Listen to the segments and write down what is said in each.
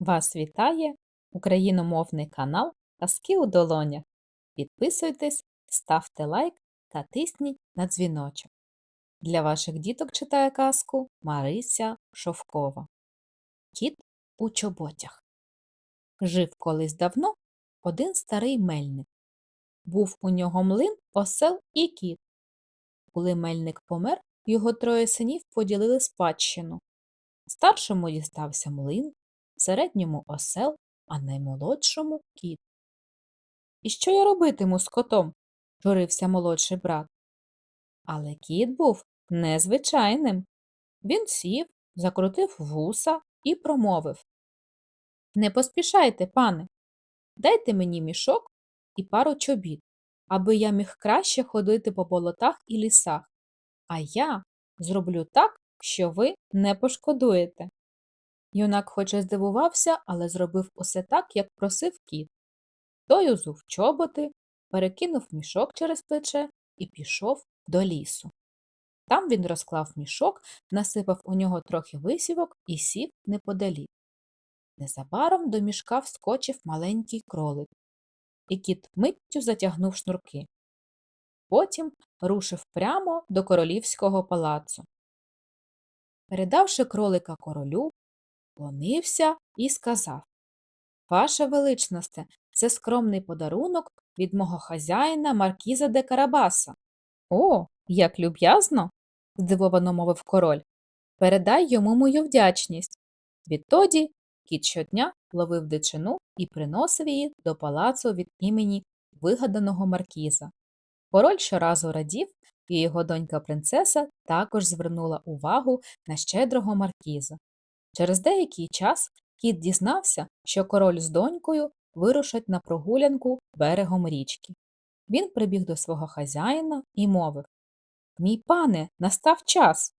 Вас вітає україномовний канал Казки у долонях. Підписуйтесь, ставте лайк та тисніть на дзвіночок. Для ваших діток читає казку Марися Шовкова. Кіт у чоботях. Жив колись давно один старий мельник. Був у нього млин, осел і кіт. Коли мельник помер, його троє синів поділили спадщину. Старшому дістався млин, середньому осел, а наймолодшому кіт. І що я робитиму з котом? журився молодший брат. Але кіт був незвичайним. Він сів, закрутив вуса і промовив Не поспішайте, пане, дайте мені мішок і пару чобіт, аби я міг краще ходити по болотах і лісах, а я зроблю так, що ви не пошкодуєте. Юнак хоч і здивувався, але зробив усе так, як просив кіт. Той узув чоботи, перекинув мішок через плече і пішов до лісу. Там він розклав мішок, насипав у нього трохи висівок і сів неподалік. Незабаром до мішка вскочив маленький кролик, і кіт миттю затягнув шнурки. Потім рушив прямо до королівського палацу. Передавши кролика королю, вклонився і сказав Ваша величносте, це скромний подарунок від мого хазяїна Маркіза де Карабаса. О, як люб'язно, здивовано мовив король. Передай йому мою вдячність. Відтоді кіт щодня ловив дичину і приносив її до палацу від імені вигаданого маркіза. Король щоразу радів, і його донька принцеса також звернула увагу на щедрого маркіза. Через деякий час кіт дізнався, що король з донькою вирушать на прогулянку берегом річки. Він прибіг до свого хазяїна і мовив Мій пане, настав час.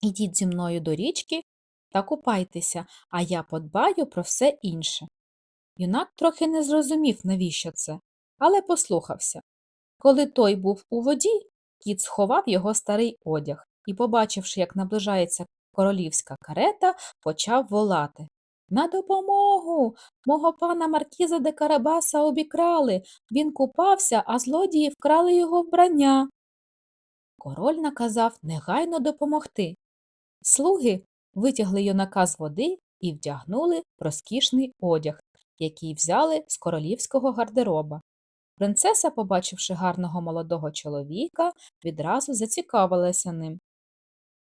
Ідіть зі мною до річки та купайтеся, а я подбаю про все інше. Юнак трохи не зрозумів, навіщо це, але послухався. Коли той був у воді, кіт сховав його старий одяг і, побачивши, як наближається королівська карета, почав волати. На допомогу. Мого пана Маркіза де Карабаса обікрали. Він купався, а злодії вкрали його вбрання. Король наказав негайно допомогти. Слуги витягли юнака з води і вдягнули розкішний одяг, який взяли з королівського гардероба. Принцеса, побачивши гарного молодого чоловіка, відразу зацікавилася ним.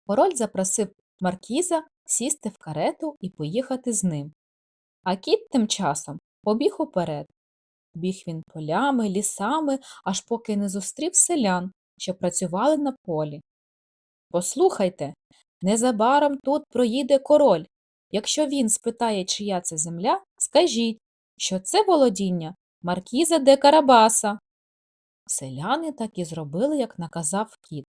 Король запросив маркіза сісти в карету і поїхати з ним. А кіт тим часом побіг уперед. Біг він полями, лісами, аж поки не зустрів селян, що працювали на полі. Послухайте, незабаром тут проїде король. Якщо він спитає, чия це земля, скажіть, що це володіння Маркіза де Карабаса. Селяни так і зробили, як наказав кіт.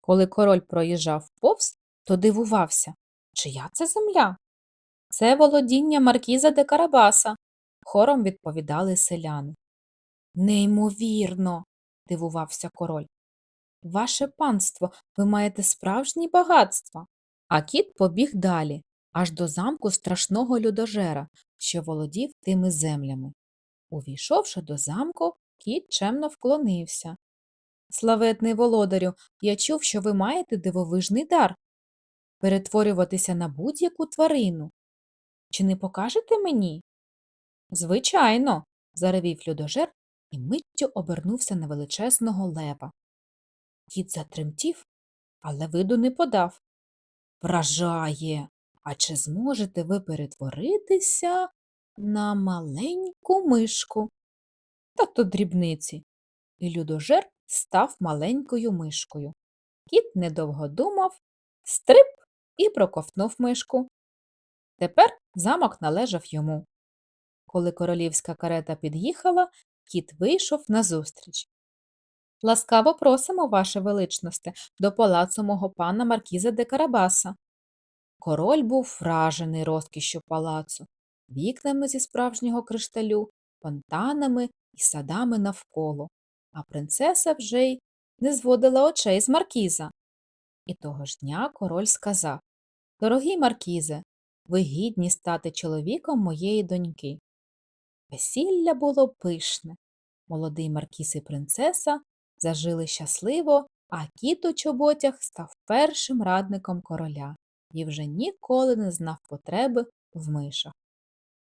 Коли король проїжджав повз, то дивувався, чия це земля? Це володіння Маркіза де Карабаса, хором відповідали селяни. Неймовірно, дивувався король. Ваше панство, ви маєте справжні багатства. А кіт побіг далі, аж до замку страшного людожера, що володів тими землями. Увійшовши до замку, кіт чемно вклонився. Славетний володарю, я чув, що ви маєте дивовижний дар перетворюватися на будь-яку тварину. Чи не покажете мені? Звичайно, заревів людожер і миттю обернувся на величезного лева. Кіт затремтів, але виду не подав. Вражає, а чи зможете ви перетворитися на маленьку мишку? Та то дрібниці. І людожер став маленькою мишкою. Кіт недовго думав, стрип і проковтнув мишку. Тепер замок належав йому. Коли королівська карета під'їхала, кіт вийшов назустріч. Ласкаво просимо, ваше величносте, до палацу мого пана Маркіза де Карабаса. Король був вражений розкішшю палацу, вікнами зі справжнього кришталю, фонтанами і садами навколо, а принцеса вже й не зводила очей з маркіза. І того ж дня король сказав Дорогий Маркізе, ви гідні стати чоловіком моєї доньки. Весілля було пишне. Молодий маркіз і принцеса зажили щасливо, а кіт у чоботях став першим радником короля і вже ніколи не знав потреби в мишах.